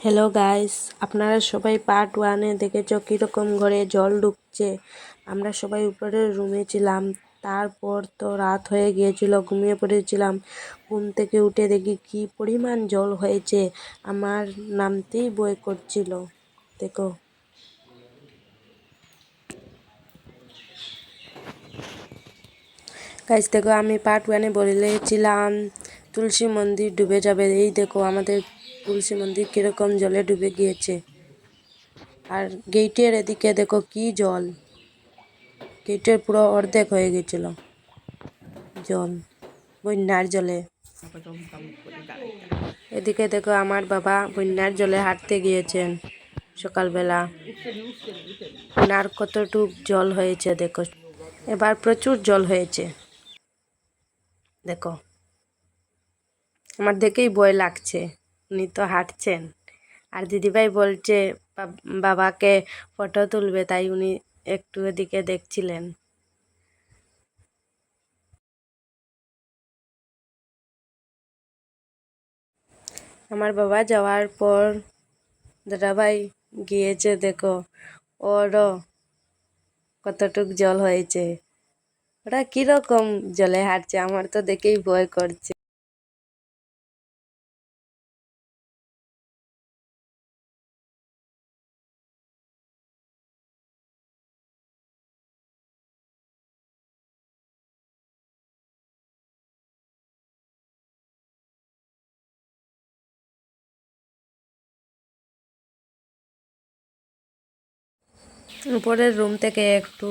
Hello guys আপনারা সবাই part ওয়ানে দেখেছ কীরকম ঘরে জল ঢুকছে? আমরা সবাই উপরের রুমে ছিলাম। তারপর তো রাত হয়ে গিয়েছিল, ঘুমিয়ে পড়েছিলাম। ঘুম থেকে উঠে দেখি কি পরিমাণ জল হয়েছে। আমার নামতেই বই করছিল। দেখো। গাইস দেখো, আমি পার্ট ওয়ানে বলেছিলাম, তুলসী মন্দির ডুবে যাবে। এই দেখো, আমাদের তুলসী মন্দির কীরকম জলে ডুবে গিয়েছে? আর গেটের এদিকে দেখো কি জল। গেটের পুরো অর্ধেক হয়ে গেছিল জল, বন্যার জলে। এদিকে দেখো আমার বাবা বন্যার জলে হাঁটতে গিয়েছেন সকালবেলা। আর কতটুক জল হয়েছে দেখো। এবার প্রচুর জল হয়েছে। দেখো, আমার দেখেই ভয় লাগছে। উনি তো হাঁটছেন। আর দিদিভাই বলছে বাবাকে ফটো তুলবে। তাই উনি একটু এদিকে দেখছিলেন। আমার বাবা যাওয়ার পর দাদাভাই গিয়েছে, দেখো। ওরও কতটুক জল হয়েছে। ওরা কীরকম জলে হাঁটছে, আমার তো দেখেই ভয় করছে। উপরের রুম থেকে একটু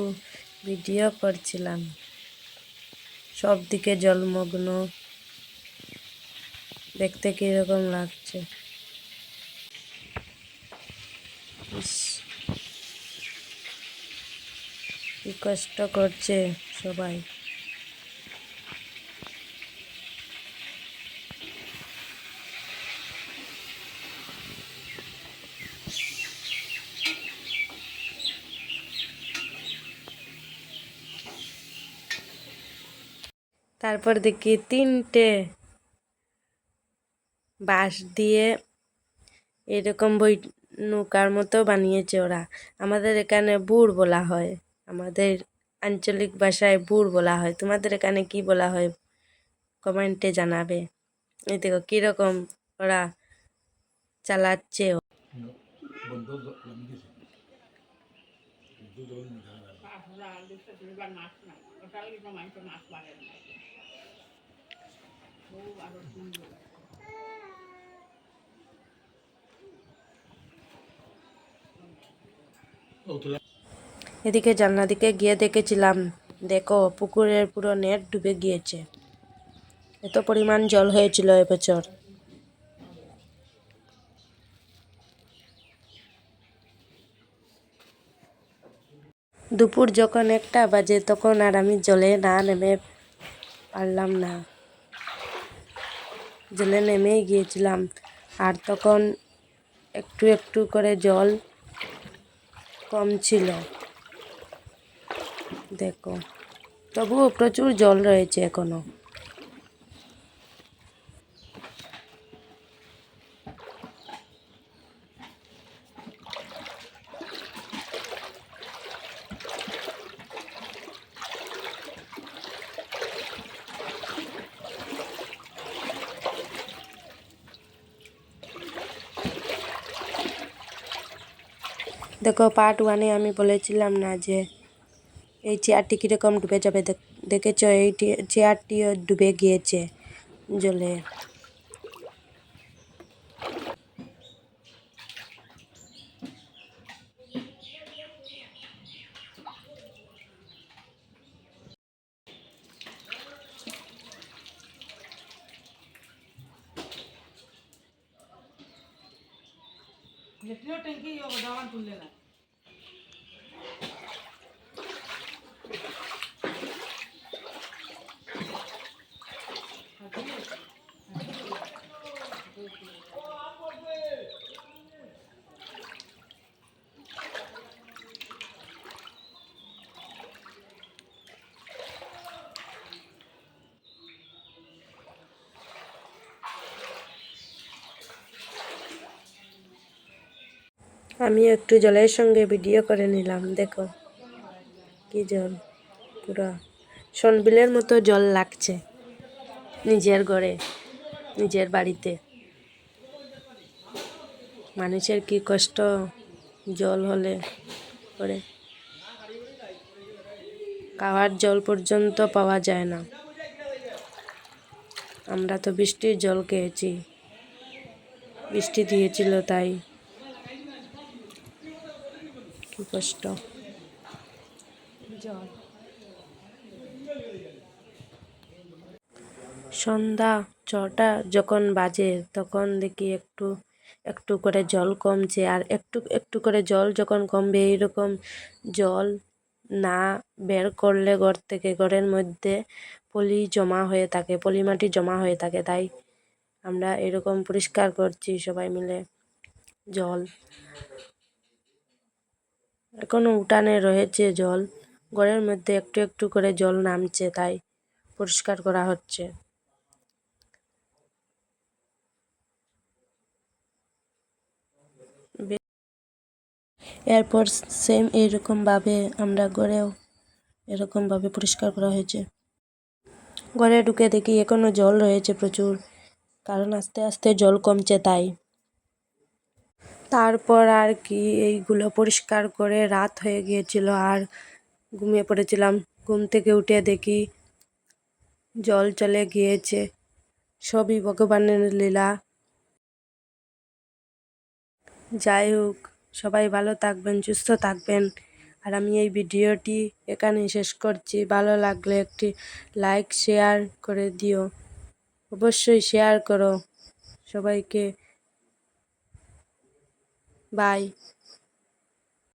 ভিডিও করছিলাম। সব দিকে জলমগ্ন। দেখতে কীরকম লাগছে। কষ্ট করছে সবাই। তারপর দেখি তিনটে বাঁশ দিয়ে এরকম বই নৌকার মতো বানিয়েছে ওরা আমাদের এখানে বুড় বলা হয় আমাদের আঞ্চলিক ভাষায় বুড় বলা হয় তোমাদের এখানে কি বলা হয় কমেন্টে জানাবে এই দেখো কীরকম ওরা চালাচ্ছে এদিকে জানলা দিকে গিয়ে দেখেছিলাম, দেখো, পুকুরের পুরো নেট ডুবে গিয়েছে। এত পরিমাণ জল হয়েছিল এবছর দুপুর যখন একটা বাজে, তখন আর আমি জলে না নেমে পারলাম না। জলে নেমে গিয়েছিলাম। আর তখন একটু একটু করে জল কম ছিল। দেখো, তবুও প্রচুর জল রয়েছে এখনও। দেখো পার্ট ওয়ানে আমি বলেছিলাম না যে এই চেয়ারটি কীরকম ডুবে যাবে? দেখেছ? এই চেয়ারটিও ডুবে গিয়েছে, জলে। If you're thinking you over the one to Lila. আমি একটু জলের সঙ্গে ভিডিও করে নিলাম, দেখো। কি জল, পুরো। সনবিলের মতো জল লাগছে নিজের ঘরে, নিজের বাড়িতে। মানুষের কি কষ্ট জল হলে করে খাওয়ার জল পর্যন্ত পাওয়া যায় না। আমরা তো বৃষ্টির জল খেয়েছি। বৃষ্টি দিয়েছিল তাই। কি কষ্ট সন্ধ্যা ছটা যখন বাজে তখন দেখি একটু একটু করে জল কমছে। আর একটু একটু করে জল যখন কমবে এইরকম জল না বের করলে ঘর থেকে ঘরের মধ্যে পলি জমা হয়ে থাকে পলি মাটি জমা হয়ে থাকে। তাই আমরা এরকম পরিষ্কার করছি সবাই মিলে জল। এখনও উঠানে রয়েছে জল। ঘরের মধ্যে একটু একটু করে জল নামছে, তাই পরিষ্কার করা হচ্ছে। এরপর সেম এইরকমভাবে আমরা ঘরেও এরকমভাবে পরিষ্কার করা হয়েছে। ঘরে ঢুকে দেখি এখনও জল রয়েছে প্রচুর, কারণ আস্তে আস্তে জল কমছে তাই। তারপর আর কি এইগুলো পরিষ্কার করে রাত হয়ে গিয়েছিল আর ঘুমিয়ে পড়েছিলাম। ঘুম থেকে উঠে দেখি জল চলে গিয়েছে। সবই ভগবানের লীলা। যাই হোক, সবাই ভালো থাকবেন, সুস্থ থাকবেন। আর আমি এই ভিডিওটি এখানেই শেষ করছি। ভালো লাগলে একটি লাইক, শেয়ার করে দিও। অবশ্যই শেয়ার করো সবাইকে। বাই